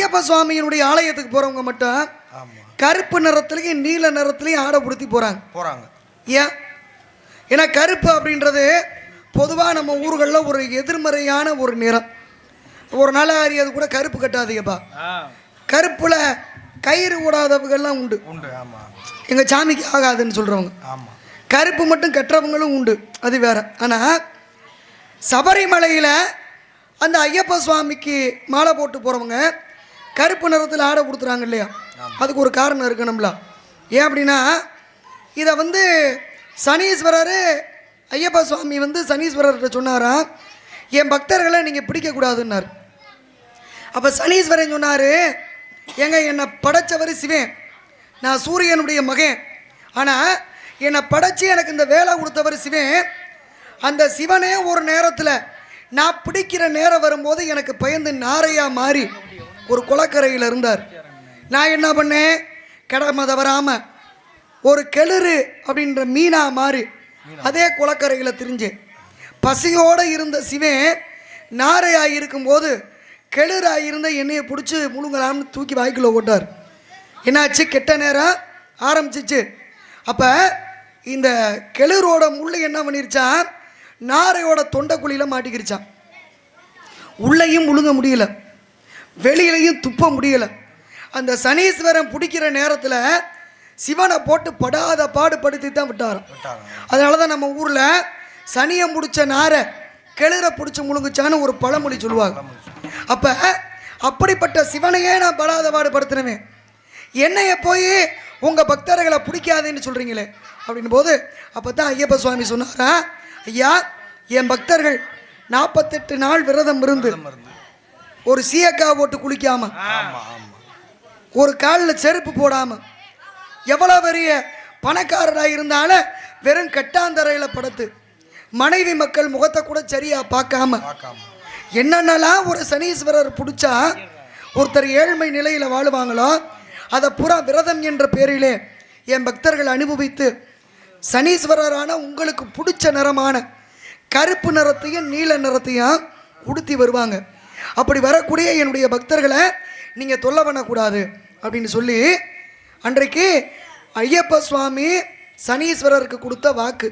ஐயப்ப சுவாமியினுடைய ஆலயத்துக்கு போறவங்க மட்டும் கருப்பு நிறத்துலையும் நீல நிறத்துலையும் ஆடை உடுத்தி போறாங்க. போறாங்க. ஏன்? ஏன்னா கருப்பு அப்படின்றது பொதுவாக நம்ம ஊர்களில் ஒரு எதிர்மறையான ஒரு நிறம். ஒரு நாள் அது கூட கருப்பு கட்டாதீங்கப்பா. கருப்புல கயிறு விடாதவங்கெல்லாம் உண்டு. உண்டு ஆமா. எங்கள் சாமிக்கு ஆகாதுன்னு சொல்கிறவங்க ஆமா. கருப்பு மட்டும் கட்டுறவங்களும் உண்டு. அது வேற. ஆனால் சபரிமலையில் அந்த ஐயப்ப சுவாமிக்கு மாலை போட்டு போகிறவங்க கருப்பு நிறத்தில் ஆடை கொடுத்துறாங்க இல்லையா? அதுக்கு ஒரு காரணம் இருக்கணும்ல. ஏன் அப்படின்னா இதை வந்து சனீஸ்வரர் ஐயப்ப சுவாமி வந்து சனீஸ்வரர்கிட்ட சொன்னாராம் என் பக்தர்களை நீங்கள் பிடிக்கக்கூடாதுன்னார். அப்போ சனீஸ்வரன் சொன்னார் ஏங்க என்னை படைச்சவர் சிவன். நான் சூரியனுடைய மகன். ஆனால் என்னை படைச்சு எனக்கு இந்த வேலை கொடுத்தவர் சிவன். அந்த சிவனே ஒரு நேரத்தில் நான் பிடிக்கிற நேரம் வரும்போது எனக்கு பயந்து நாரையா மாறி ஒரு குளக்கரையில் இருந்தார். நான் என்ன பண்ணேன்? கடமை தவறாமல் ஒரு கெளுரு அப்படின்ற மீனா மாறி அதே குளக்கரையில் திரிஞ்சேன். பசியோடு இருந்த சிவன் நாரையாக இருக்கும்போது கெளுராக இருந்த எண்ணெயை பிடிச்சி முழுங்கலாம்னு தூக்கி வாய்க்குள்ள ஓட்டார். என்னாச்சு? கெட்ட நேரம் ஆரம்பிச்சிச்சு. அப்போ இந்த கெளுரோட முள் என்ன பண்ணிருச்சான் நாரையோட தொண்டை குழியில் மாட்டிக்கிருச்சான் உள்ளேயும் முழுங்க முடியல. வெளியிலையும் துப்ப முடியல. அந்த சனீஸ்வரன் பிடிக்கிற நேரத்தில் சிவனை போட்டு படாத பாடுபடுத்தி தான் விட்டாராம். அதனால தான் நம்ம ஊரில் சனியை முடிச்ச நாரை கிளற பிடிச்சி முழுங்குச்சான்னு ஒரு பழமொழி சொல்லுவாங்க. அப்போ அப்படிப்பட்ட சிவனையே நான் படாத பாடுபடுத்தினவேன் என்னைய போய் உங்கள் பக்தர்களை பிடிக்காதுன்னு சொல்கிறீங்களே அப்படின் போது அப்போ தான் ஐயப்ப சுவாமி சொன்னாரா ஐயா என் பக்தர்கள் நாற்பத்தெட்டு நாள் விரதம் இருந்து மருந்து ஒரு சீயக்காய் போட்டு குளிக்காம ஒரு காலில் செருப்பு போடாம எவ்வளோ பெரிய பணக்காரராக இருந்தாலும் வெறும் கட்டாந்தரையில் படுத்து மனைவி மக்கள் முகத்தை கூட சரியா பார்க்காம என்னென்னலாம் ஒரு சனீஸ்வரர் பிடிச்சா ஒருத்தர் ஏழ்மை நிலையில் வாழுவாங்களோ அதை பூரா விரதம் என்ற பேரிலே என் பக்தர்கள் அனுபவித்து சனீஸ்வரரான உங்களுக்கு பிடிச்ச நிறமான கருப்பு நிறத்தையும் நீல நிறத்தையும் உடுத்தி வருவாங்க. அப்படி வரக்கூடிய என்னுடைய பக்தர்களை நீங்கள் தொல்லை பண்ணக்கூடாது அப்படின்னு சொல்லி அன்றைக்கு ஐயப்ப சுவாமி சனீஸ்வரருக்கு கொடுத்த வாக்கு.